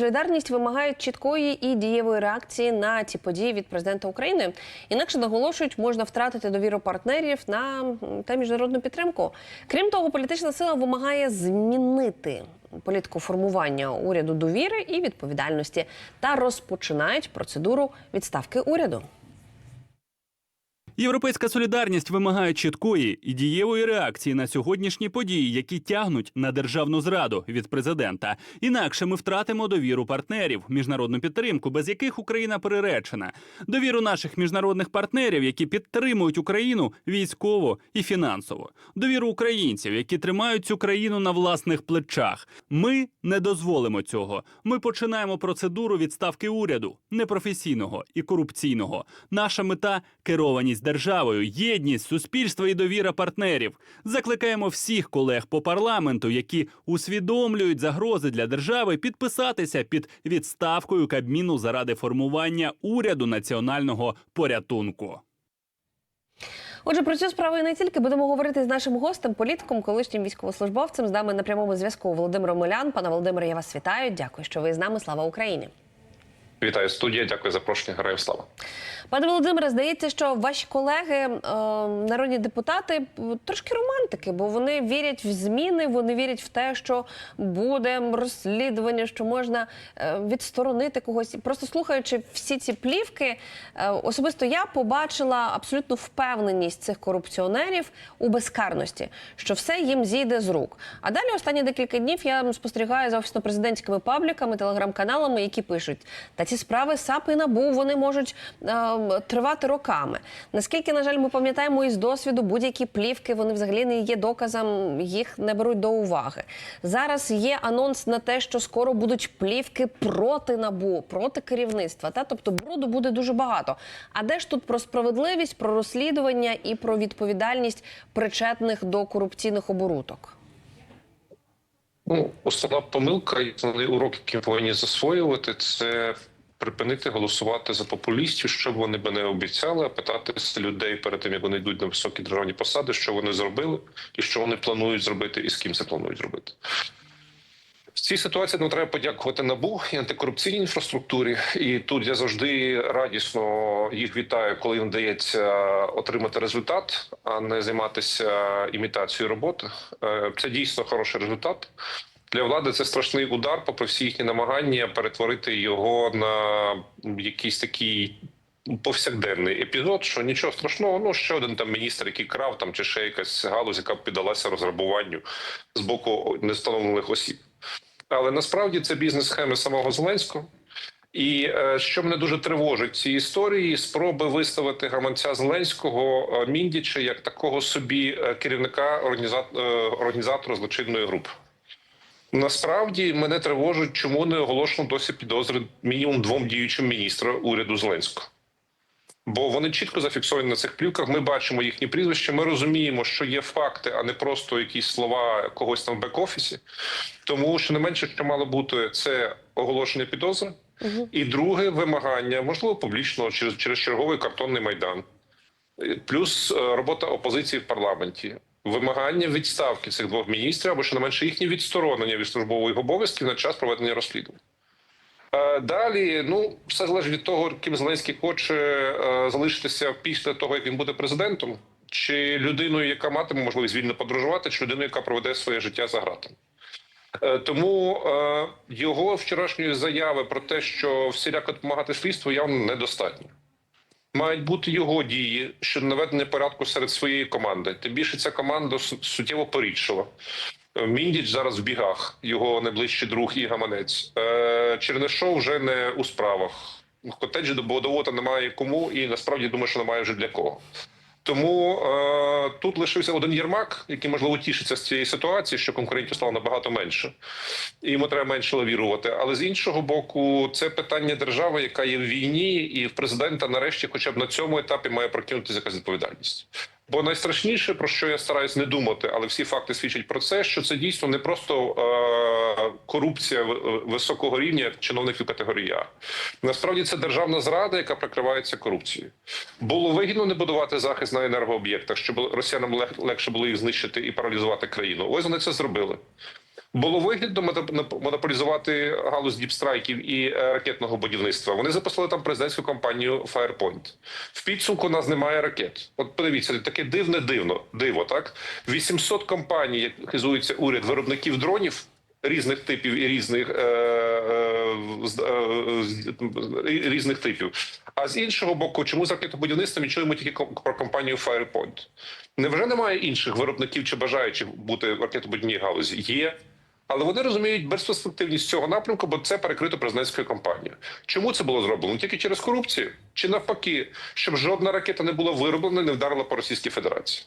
солідарність вимагає чіткої і дієвої реакції на ці події від президента України. Інакше наголошують, можна втратити довіру партнерів на та міжнародну підтримку. Крім того, політична сила вимагає змінити політику формування уряду довіри і відповідальності та розпочинають процедуру відставки уряду. Європейська солідарність вимагає чіткої і дієвої реакції на сьогоднішні події, які тягнуть на державну зраду від президента. Інакше ми втратимо довіру партнерів, міжнародну підтримку, без яких Україна переречена, довіру наших міжнародних партнерів, які підтримують Україну військово і фінансово, довіру українців, які тримають цю країну на власних плечах. Ми не дозволимо цього. Ми починаємо процедуру відставки уряду непрофесійного і корупційного. Наша мета керованість державою, єдність суспільства і довіра партнерів. Закликаємо всіх колег по парламенту, які усвідомлюють загрози для держави, підписатися під відставкою Кабміну заради формування уряду національного порятунку. Отже, про цю справу і не тільки будемо говорити з нашим гостем, політиком, колишнім військовослужбовцем. З нами на прямому зв'язку Володимиром Молян. Пане Володимире, я вас вітаю. Дякую, що ви з нами. Слава Україні. Вітаю студія. Дякую за запрошення. Героям слава. Пане Володимире, здається, що ваші колеги, е, народні депутати, трошки романтики, бо вони вірять в зміни, вони вірять в те, що буде розслідування, що можна е, відсторонити когось. Просто слухаючи всі ці плівки, е, особисто я побачила абсолютну впевненість цих корупціонерів у безкарності, що все їм зійде з рук. А далі останні декілька днів я спостерігаю за офісно-президентськими пабліками, телеграм-каналами, які пишуть, та ці справи САП і НАБУ вони можуть е, тривати роками. Наскільки, на жаль, ми пам'ятаємо із досвіду, будь-які плівки вони взагалі не є доказом, їх не беруть до уваги. Зараз є анонс на те, що скоро будуть плівки проти НАБУ, проти керівництва. Та тобто бруду буде дуже багато. А де ж тут про справедливість, про розслідування і про відповідальність причетних до корупційних оборудок? Ну, основна помилка і основний урок, який повинні засвоювати, це припинити голосувати за популістів, що б вони би не обіцяли, а питатися людей перед тим, як вони йдуть на високі державні посади, що вони зробили, і що вони планують зробити, і з ким це планують зробити. В цій ситуації нам треба подякувати НАБУ і антикорупційній інфраструктурі. І тут я завжди радісно їх вітаю, коли їм вдається отримати результат, а не займатися імітацією роботи. Е, Це дійсно хороший результат. Для влади це страшний удар, попри всі їхні намагання перетворити його на якийсь такий повсякденний епізод, що нічого страшного, ну ще один там міністр, який крав там, чи ще якась галузь, яка піддалася розграбуванню з боку невстановлених осіб. Але насправді це бізнес-схеми самого Зеленського. І е, що мене дуже тривожить в цій історії, спроби виставити гаманця Зеленського е, Міндіча як такого собі е, керівника організа- організатора злочинної групи. Насправді мене тривожить, чому не оголошено досі підозри мінімум двом діючим міністрам уряду Зеленського. Бо вони чітко зафіксовані на цих плівках. Ми бачимо їхні прізвища. Ми розуміємо, що є факти, а не просто якісь слова когось там в бек-офісі. Тому що не менше, що мало бути, це оголошення підозри, і друге вимагання, можливо, публічного через, через черговий картонний майдан, плюс е, робота опозиції в парламенті. Вимагання відставки цих двох міністрів або що не їхнє відсторонення від службових обов'язків на час проведення розслідувань. Е, Далі, ну все залежить від того, ким Зеленський хоче е, залишитися після того, як він буде президентом, чи людиною, яка матиме можливість вільно подорожувати, чи людиною, яка проведе своє життя за ґратами. Е, Тому його вчорашньої заяви про те, що всіляко допомагати слідству, явно недостатньо. Мають бути його дії щодо наведення порядку серед своєї команди. Тим більше ця команда суттєво порідшила. Е, Міндіч зараз в бігах, його найближчий друг і гаманець. Е, Чернишов вже не у справах. Котеджі добудовувати немає кому, і насправді думаю, що немає вже для кого. Тому е, тут лишився один Єрмак, який можливо тішиться з цієї ситуації, що конкурентів стало набагато менше, і йому треба менше лавірувати. Але з іншого боку, це питання держави, яка є в війні, і в президента нарешті, хоча б на цьому етапі, має прокинутися якась відповідальність. Бо найстрашніше, про що я стараюсь не думати, але всі факти свідчать про це, що це дійсно не просто е, корупція високого рівня чиновників категорії А. Насправді це державна зрада, яка прикривається корупцією. Було вигідно не будувати захист на енергооб'єктах, щоб росіянам легше було їх знищити і паралізувати країну. Ось вони це зробили. Було вигідно моноп- монополізувати галузь діпстрайків і е, ракетного будівництва. Вони запустили там президентську компанію Firepoint. В підсумку у нас немає ракет. От подивіться, таке дивне дивно диво. Так 800 компаній, як хизується уряд виробників дронів. Різних типів і різних е, е, е, різних типів. А з іншого боку, чому з ракетобудівництвом ми чуємо тільки про компанію Firepoint? Невже немає інших виробників чи бажаючих бути в ракетобудівній галузі? Є. Але вони розуміють безперспективність цього напрямку, бо це перекрито президентською кампанією. Чому це було зроблено? Тільки через корупцію чи навпаки, щоб жодна ракета не була вироблена, не вдарила по Російській Федерації.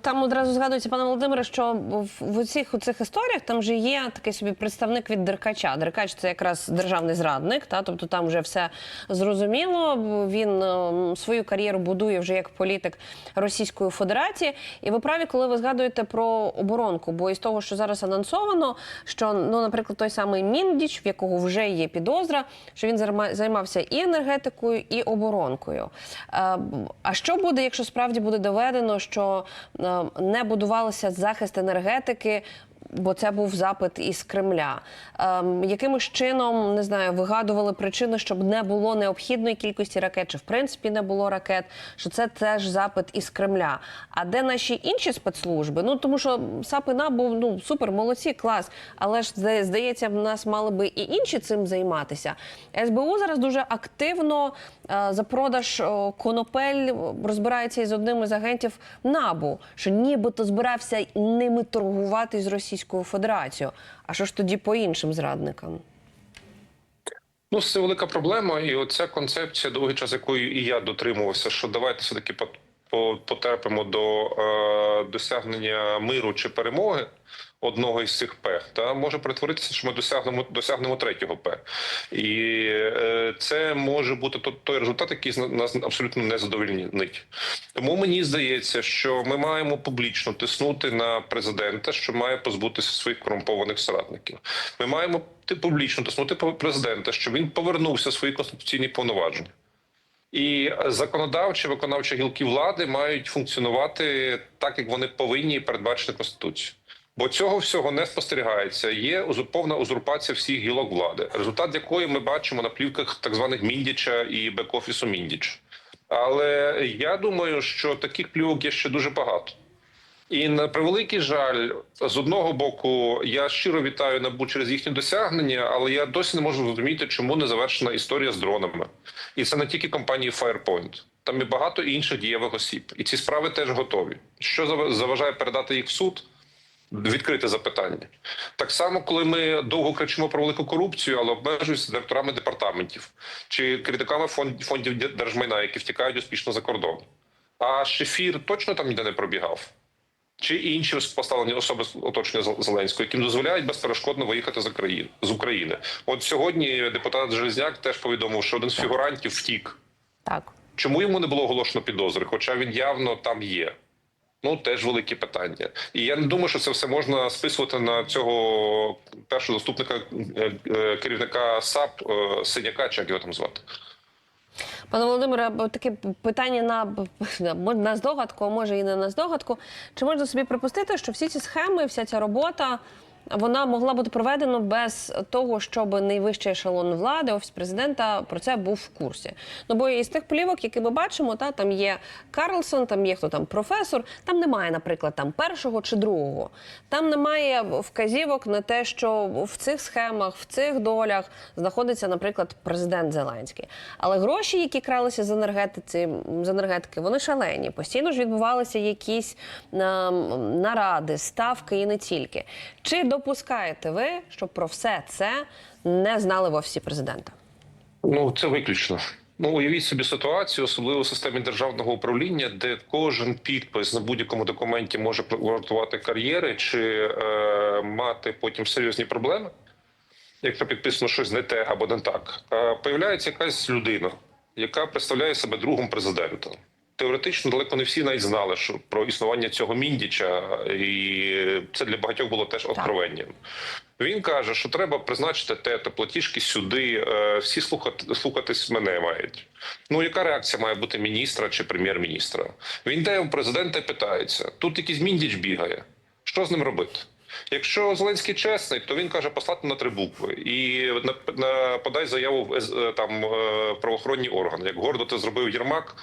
Там одразу згадується, пане Володимире, що в, усіх цих історіях там же є такий собі представник від Деркача. Деркач це якраз державний зрадник, та тобто там вже все зрозуміло. Він е, свою кар'єру будує вже як політик Російської Федерації. І ви праві, коли ви згадуєте про оборонку, бо із того, що зараз анонсовано, що ну, наприклад, той самий Міндіч, в якого вже є підозра, що він займався і енергетикою, і оборонкою. Е, А що буде, якщо справді буде доведено, що е, не будувалося захист енергетики? Бо це був запит із Кремля. Ем, якимось чином не знаю, вигадували причини, щоб не було необхідної кількості ракет, чи в принципі не було ракет, що це теж запит із Кремля. А де наші інші спецслужби? Ну тому що САП і НАБ був ну супер, молодці, клас. Але ж зда- здається, в нас мали би і інші цим займатися. СБУ зараз дуже активно е, за продаж о, конопель розбирається із одним із агентів НАБУ, що нібито збирався ними торгувати з Російською Федерацію. А що ж тоді по іншим зрадникам? Ну, це велика проблема, і оця концепція, довгий час якої і я дотримувався, що давайте все таки потерпимо до е, досягнення миру чи перемоги одного із цих П, та може перетворитися, що ми досягнемо досягнемо третього П, і е, це може бути то- той результат, який нас абсолютно не задовольнить. Тому мені здається, що ми маємо публічно тиснути на президента, що має позбутися своїх корумпованих соратників. Ми маємо публічно тиснути президента, щоб він повернувся в свої конституційні повноваження. І законодавчі виконавчі гілки влади мають функціонувати так, як вони повинні і передбачені Конституцією. Бо цього всього не спостерігається. Є повна узурпація всіх гілок влади, результат якої ми бачимо на плівках так званих Міндіча і бек-офісу Міндіч. Але я думаю, що таких плівок є ще дуже багато. І на превеликий жаль, з одного боку, я щиро вітаю набу через їхні досягнення, але я досі не можу зрозуміти, чому не завершена історія з дронами. І це не тільки компанії Firepoint. Там і багато інших дієвих осіб. І ці справи теж готові. Що заважає передати їх в суд? Відкрите запитання. Так само, коли ми довго кричимо про велику корупцію, але обмежуємося директорами департаментів чи керівниками фондів держмайна, які втікають успішно за кордон. А Шефір точно там ніде не пробігав. Чи інші поставлені особи з оточення Зел- Зеленського, яким дозволяють безперешкодно виїхати з України з України. От сьогодні депутат Железняк теж повідомив, що один з фігурантів втік. Так. Чому йому не було оголошено підозри? Хоча він явно там є. Ну теж великі питання. І я не думаю, що це все можна списувати на цього першого заступника е, е, керівника САП е, Синяка, чи як його там звати. Пане Володимире, таке питання на, на, здогадку, а може і не на здогадку. Чи можна собі припустити, що всі ці схеми, вся ця робота, вона могла бути проведена без того, щоб найвищий ешелон влади, офіс президента про це був в курсі. Ну бо із тих плівок, які ми бачимо, та там є Карлсон, там є хто там професор. Там немає, наприклад, там першого чи другого. Там немає вказівок на те, що в цих схемах, в цих долях знаходиться, наприклад, президент Зеленський. Але гроші, які кралися з енергетиці з енергетики, вони шалені. Постійно ж відбувалися якісь ем, наради, ставки і не тільки. Чи допускаєте ви, щоб про все це не знали в офісі президента? Ну це виключно. Ну, уявіть собі ситуацію, особливо в системі державного управління, де кожен підпис на будь-якому документі може вартувати кар'єри чи е, мати потім серйозні проблеми. Якщо підписано щось не те або не так, е, появляється якась людина, яка представляє себе другом президента. Теоретично далеко не всі навіть знали, що про існування цього міндіча, і це для багатьох було теж откровенням. Він каже, що треба призначити тето, платіжки сюди, е, всі слухати, слухатись мене мають. Ну, яка реакція має бути міністра чи прем'єр-міністра? Він йде у президента і питається: тут якийсь міндіч бігає. Що з ним робити? Якщо Зеленський чесний, то він каже послати на три букви і на, на подай заяву в е, там е, правоохоронні органи. Як гордо це зробив Єрмак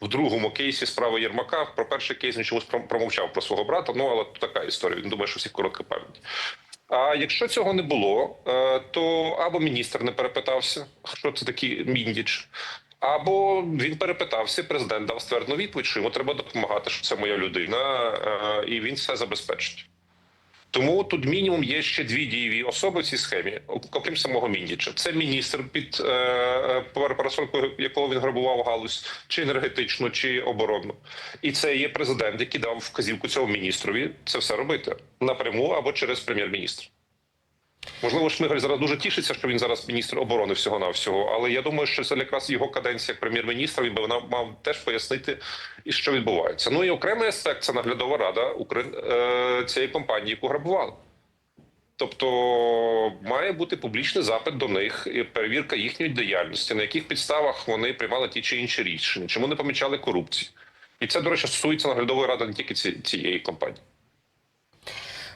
в другому кейсі справи Єрмака. Про перший кейс він чомусь промовчав про свого брата. Ну але така історія. Він думає, що всіх коротка пам'ять. А якщо цього не було, е, то або міністр не перепитався, що це такий міндіч, або він перепитався, президент дав ствердну відповідь, що йому треба допомагати, що це моя людина, е, і він все забезпечить. Тому тут мінімум є ще дві дієві особи в цій схемі, окрім самого Міндіча. Це міністр під е, е, якого він грабував галузь, чи енергетичну, чи оборонну. І це є президент, який дав вказівку цьому міністрові це все робити напряму або через прем'єр-міністра. Можливо, Шмигаль зараз дуже тішиться, що він зараз міністр оборони всього навсього. Але я думаю, що це якраз його каденція як прем'єр-міністра. Він би вона мав теж пояснити, і що відбувається. Ну і окремий аспект це наглядова рада е, цієї компанії, яку грабували. Тобто має бути публічний запит до них і перевірка їхньої діяльності, на яких підставах вони приймали ті чи інші рішення, чому не помічали корупції. І це, до речі, стосується наглядової ради не тільки цієї компанії.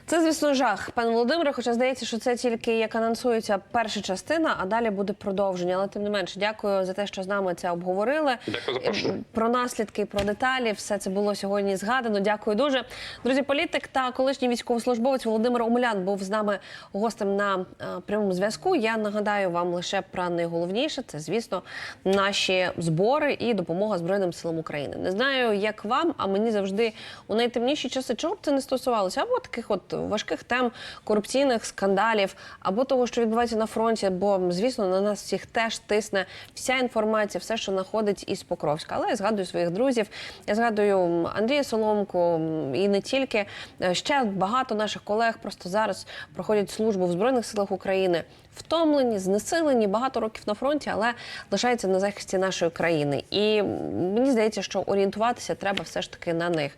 Це, звісно, жах, пане Володимире. Хоча здається, що це тільки як анонсується перша частина, а далі буде продовження. Але тим не менше, дякую за те, що з нами це обговорили. Дякую за. Про наслідки, про деталі, все це було сьогодні згадано. Дякую дуже. Друзі, політик та колишній військовослужбовець Володимир Омелян був з нами гостем на е, прямому зв'язку. Я нагадаю вам лише про найголовніше. Це, звісно, наші збори і допомога Збройним силам України. Не знаю, як вам, а мені завжди у найтемніші часи, чого б це не стосувалося, або таких от важких тем корупційних скандалів, або того, що відбувається на фронті. Бо, звісно, на нас всіх теж тисне вся інформація, все, що знаходить із Покровська. Але я згадую своїх друзів. Я згадую Андрія Соломку і не тільки Е, ще багато наших колег просто зараз проходять службу в збройних силах України. Втомлені, знесилені, багато років на фронті, але лишаються на захисті нашої країни. І мені здається, що орієнтуватися треба все ж таки на них.